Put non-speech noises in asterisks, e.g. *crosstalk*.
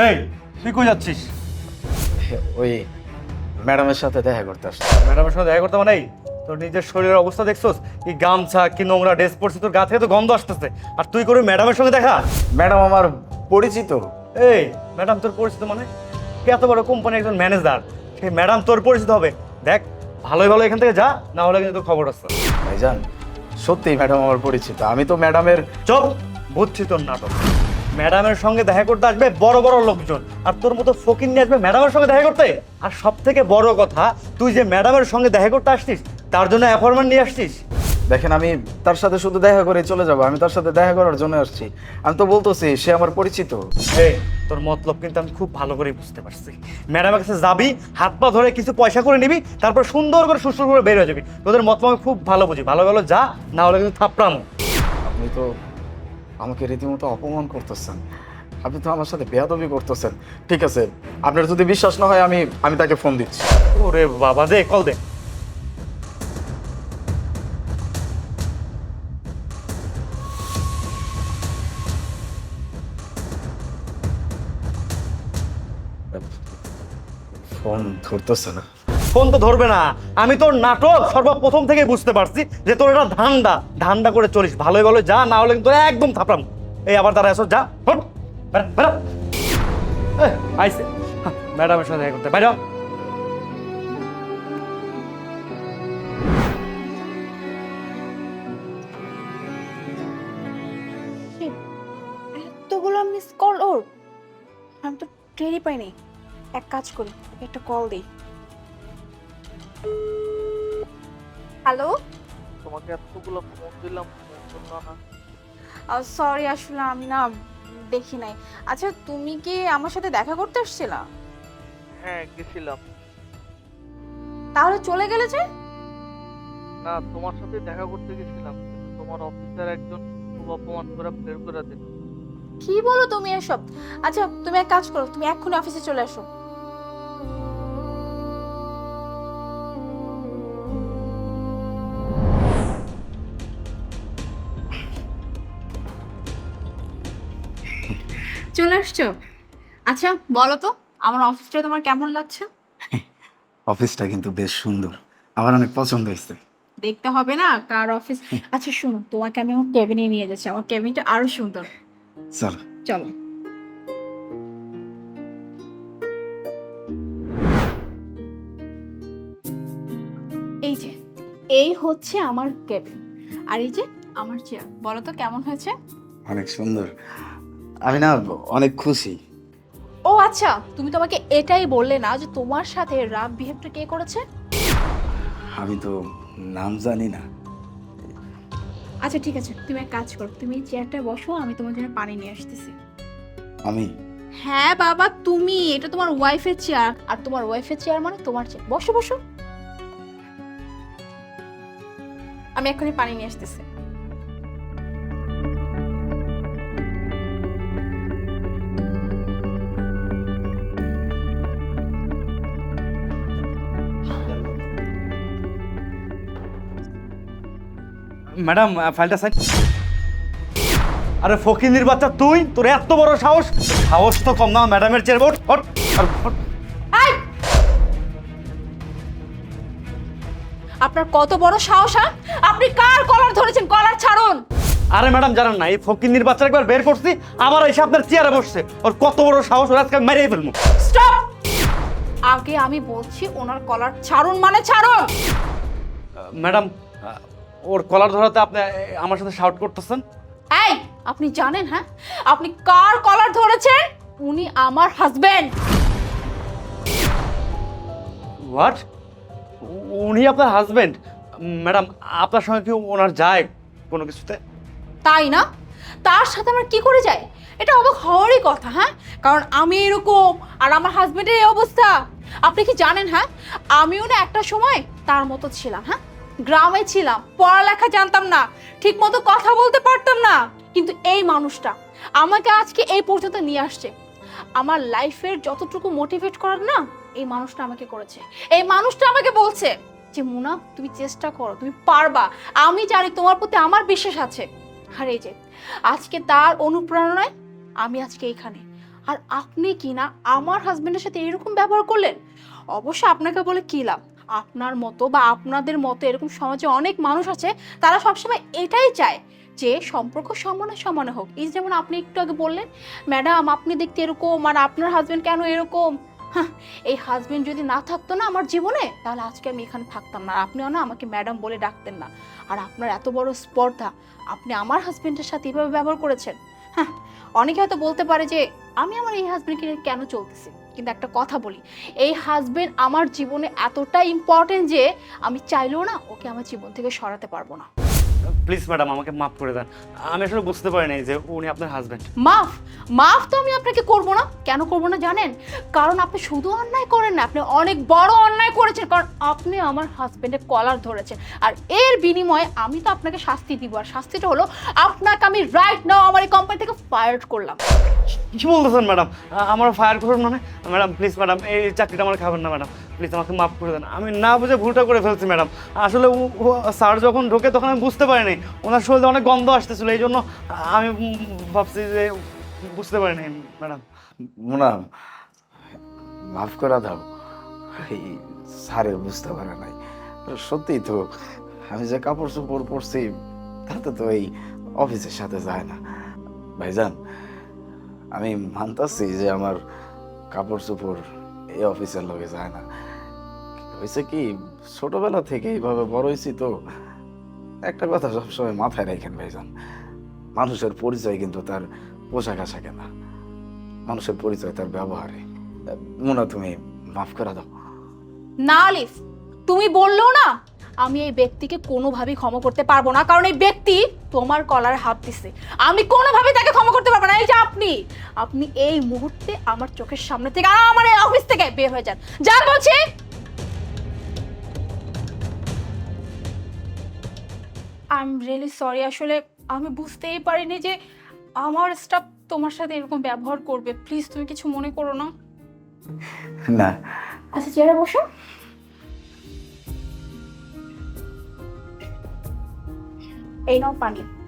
এই তুই কই যাচ্ছিস? ওই ম্যাডামের সাথে দেখা করতে আসছি ম্যাডামের সঙ্গে দেখা করতে মানে এই, তোর নিজের শরীরের অবস্থা দেখছোস? কি গামছা কি নোংরা ড্রেস পরছিস তোর গা থেকে তো গন্ধ আসতেছে। আর তুই করে ম্যাডামের সঙ্গে দেখা? ম্যাডাম আমার পরিচিত। এই ম্যাডাম তোর পরিচিত মানে? এত বড় কোম্পানি একজন ম্যানেজার? সেই ম্যাডাম তোর পরিচিত হবে। দেখ ভালোই ভালো এখান থেকে যা না হলে কিন্তু খবর আছে। ভাইজান সত্যি ম্যাডাম আমার পরিচিত। আমি তো ম্যাডামের চপ! বুঝছি তোর নাটক। ম্যাডামের সঙ্গে দেখা করতে আসবে বড় বড় লোকজন। আর তোর মতো ফকির নিয়ে আসবে ম্যাডামের সঙ্গে দেখা করতে? আর সব থেকে বড় কথা তুই যে ম্যাডামের সঙ্গে দেখা করতে আসছিস তার জন্য অ্যাপয়েন্টমেন্ট নিয়ে আসছিস? দেখেন আমি তার সাথে শুধু দেখা করে চলে যাব। আমি তার সাথে দেখা করার জন্য আসছি। আমি তো বলতেছি সে আমার পরিচিত। এই তোর মতলব কিন্তু আমি খুব ভালো করে বুঝতে পারছি। ম্যাডামের কাছে যাবি হাত পা ধরে কিছু পয়সা করে নিবি তারপর সুন্দর করে সুস্থ করে বের হয়ে যাবি। তোদের মতলব আমি খুব ভালো বুঝি। ভালো ভালো যা না হলে কিন্তু থাপড়ানো আপনি তো আমাকে রীতিমতো অপমান করতেছেন। আপনি তো আমার সাথে বেয়াদবি করতেছেন। ঠিক আছে আপনার যদি বিশ্বাস না হয় আমি আমি তাকে ফোন দিচ্ছি। ওরে বাবা দে কল দে। ফোন ধরতেছে না। ফোন তো ধরবে না। আমি তোর নাটক সর্বপ্রথম থেকে বুঝতে পারছি যে তোর এটা ধান্দা। ধান্দা করে চলিস। ভালোই ভালো যা, না হলে কিন্তু একদম থাপড়াম। এই, আবার তারা এসো, যা। আইসে। ম্যাডামের সাথে করতে। মিস কল ওর। আমি তো টেরই পাইনি। এক কাজ করি, একটা কল দিই। হ্যালো তোমাকে এতগুলো ফোন দিলাম ফোন করল না। সরি আসলে আমি না দেখি নাই। আচ্ছা তুমি কি আমার সাথে দেখা করতে এসেছিলা হ্যাঁ গেছিলাম। তাহলে চলে গেলে যে? না তোমার সাথে দেখা করতে গেছিলাম কিন্তু তোমার অফিসার একজন খুব অপমান করে বের করে দিল। কি বলো তুমি এসব? আচ্ছা তুমি এক কাজ করো তুমি এক্ষুনি অফিসে চলে আসো। চলে আসছো? আচ্ছা বলো তো আমার অফিসটা তোমার কেমন লাগছে? অফিসটা কিন্তু বেশ সুন্দর। আমার অনেক পছন্দ হয়েছে। দেখতে হবে না কার অফিস *laughs* আচ্ছা শোনো তোমাকে আমি আমার কেবিনে নিয়ে যাচ্ছি। আমার কেবিনটা আরও সুন্দর। চলো। চলো। এই যে এই হচ্ছে আমার কেবিন আর এই যে আমার চেয়ার বলো তো কেমন হয়েছে? অনেক সুন্দর। আমি না অনেক খুশি। ও আচ্ছা তুমি তো আমাকে এটাই বললে না যে তোমার সাথে রাফ বিহেভটা কে করেছে? আমি তো নাম জানি না। আচ্ছা ঠিক আছে তুমি এক কাজ করো তুমি চেয়ারটায় বসো আমি তোমার জন্য পানি নিয়ে আসতেছি। আমি? হ্যাঁ বাবা তুমি এটা তোমার ওয়াইফের চেয়ার আর তোমার ওয়াইফের চেয়ার মানে তোমার চেয়ার। বসো বসো। আমি এখনই পানি নিয়ে আসতেছি। ম্যাডাম ফাইলটা সাইন আরে ফকিনির বাচ্চা তুই? তোর এত বড় সাহস? সাহস তো কম না ম্যাডামের চেয়ার বোর্ড হট আর হট। আপনার কত বড় সাহস হ্যাঁ? আপনি কার কলার ধরেছেন? কলার ছাড়ুন! আরে ম্যাডাম জানেন না এই ফকিনির বাচ্চা একবার বের করছি আবার এসে আপনার চেয়ারে বসছে। ওর কত বড় সাহস ওর আজকে মেরেই ফেলব। স্টপ! আগে আমি বলছি ওনার কলার ছাড়ুন মানে ছাড়ুন! ম্যাডাম ওর কলার ধরাতে আপনি আমার সাথে শাউট করতেছেন? এই আপনি জানেন হ্যাঁ? আপনি কার কলার ধরেছেন? উনি আমার হাজবেন্ড হোয়াট উনি আপনার হাজবেন্ড ম্যাডাম আপনার সঙ্গে কি ওনার যায় কোনো কিছুতে? তাই না? তার সাথে আমার কি করে যায়? এটা অবাক হওয়ারই কথা হ্যাঁ? কারণ আমি এরকম আর আমার হাজবেন্ডের এই অবস্থা। আপনি কি জানেন হ্যাঁ? আমিও না একটা সময় তার মতো ছিলাম হ্যাঁ? গ্রামে ছিলাম, পড়ালেখা জানতাম না ঠিক মতো কথা বলতে পারতাম না। কিন্তু এই মানুষটা আমাকে আজকে এই পর্যন্ত নিয়ে আসছে। আমার লাইফের যতটুকু মোটিভেট করার না, এই মানুষটা আমাকে করেছে। এই মানুষটা আমাকে বলছে যে, মুনা, তুমি চেষ্টা করো, তুমি পারবা। আমি জানি তোমার প্রতি আমার বিশ্বাস আছে। আর এই যে, আজকে তার অনুপ্রেরণায় আমি আজকে এখানে। আর আপনি কি না আমার হাজবেন্ডের সাথে এরকম ব্যবহার করলেন? অবশ্য আপনাকে বলে কি লাভ? আপনার মতো বা আপনাদের মতো এরকম সমাজে অনেক মানুষ আছে, তারা সবসময় এটাই চায় যে সম্পর্ক সমানে সমানে হোক। এই যেমন আপনি একটু আগে বললেন, ম্যাডাম, আপনি দেখতে এরকম আর আপনার হাজবেন্ড কেন এরকম? এই হাজবেন্ড যদি না থাকতো না আমার জীবনে, তাহলে আজকে আমি এখানে থাকতাম না। আপনিও না আমাকে ম্যাডাম বলে ডাকতেন না। আর আপনার এত বড় স্পর্ধা, আপনি আমার হাজবেন্ডের সাথে এভাবে ব্যবহার করেছেন। হ্যাঁ অনেকে হয়তো বলতে পারে যে, আমি আমার এই হাজবেন্ডকে কেন চলতেছি? কিন্তু একটা কথা বলি, এই হাজবেন্ড আমার জীবনে এতটা ইম্পর্টেন্ট যে আমি চাইলেও না ওকে আমার জীবন থেকে সরাতে পারব না। প্লিজ ম্যাডাম আমাকে মাফ করে দেন। আমি আসলে বুঝতে পারিনি যে উনি আপনার হাজব্যান্ড মাফ মাফ তো আমি আপনাকে করব না। কেন করব না জানেন? কারণ আপনি শুধু অন্যায় করেন না আপনি অনেক বড় অন্যায় করেছেন। কারণ আপনি আমার হাজবেন্ডের কলার ধরেছেন। আর এর বিনিময়ে আমি তো আপনাকে শাস্তি দিব। আর শাস্তিটা হলো আপনাকে আমি রাইট নাও আমার এই কোম্পানি থেকে ফায়ার করলাম। কি বলতেছেন ম্যাডাম আমার ফায়ার করুন মানে? ম্যাডাম প্লিজ ম্যাডাম এই চাকরিটা আমার খাবেন না ম্যাডাম প্লিজ আমাকে মাফ করে দেন। আমি না বুঝে ভুলটা করে ফেলছি ম্যাডাম আসলে স্যার যখন ঢোকে তখন আমি বুঝতে পারিনি। ওনার শরীরে অনেক গন্ধ আসতেছিল, এই জন্য আমি ভাবছি যে বুঝতে পারিনি ম্যাডাম মুনা মাফ করে দাও। এই স্যারে বুঝতে পারে নাই। সত্যিই তো, আমি যে কাপড় চোপড় পরছি, তাতে তো এই অফিসের সাথে যায় না। ভাইজান, আমি মানতাছি যে আমার কাপড় চোপড় এই অফিসের লগে যায় না। হয়েছে কি, ছোটবেলা থেকে এইভাবে বড় হয়েছি তো। একটা কথা সবসময় মাথায় রাখেন ভাইজান, মানুষের পরিচয় কিন্তু তার পোশাক আশাকে না। মানুষের পরিচয় তার ব্যবহারে। মুনা, তুমি মাফ করে দাও। না আলিফ, তুমি বললেও না, আমি এই ব্যক্তিকে কোনোভাবেই ক্ষমা করতে পারব না, কারণ এই ব্যক্তি তোমার কলার হাত দিছে। আমি কোনোভাবে তাকে ক্ষমা করতে পারব না। এই যে আপনি আপনি এই মুহূর্তে আমার চোখের সামনে থেকে আর আমার এই অফিস থেকে বের হয়ে যান। যান বলছি আই এম রিয়েলি সরি আসলে আমি বুঝতেই পারিনি যে আমার স্টাফ তোমার সাথে এরকম ব্যবহার করবে। প্লিজ তুমি কিছু মনে করো না। না। আচ্ছা চেয়ারে বসো। এই নাও পানি।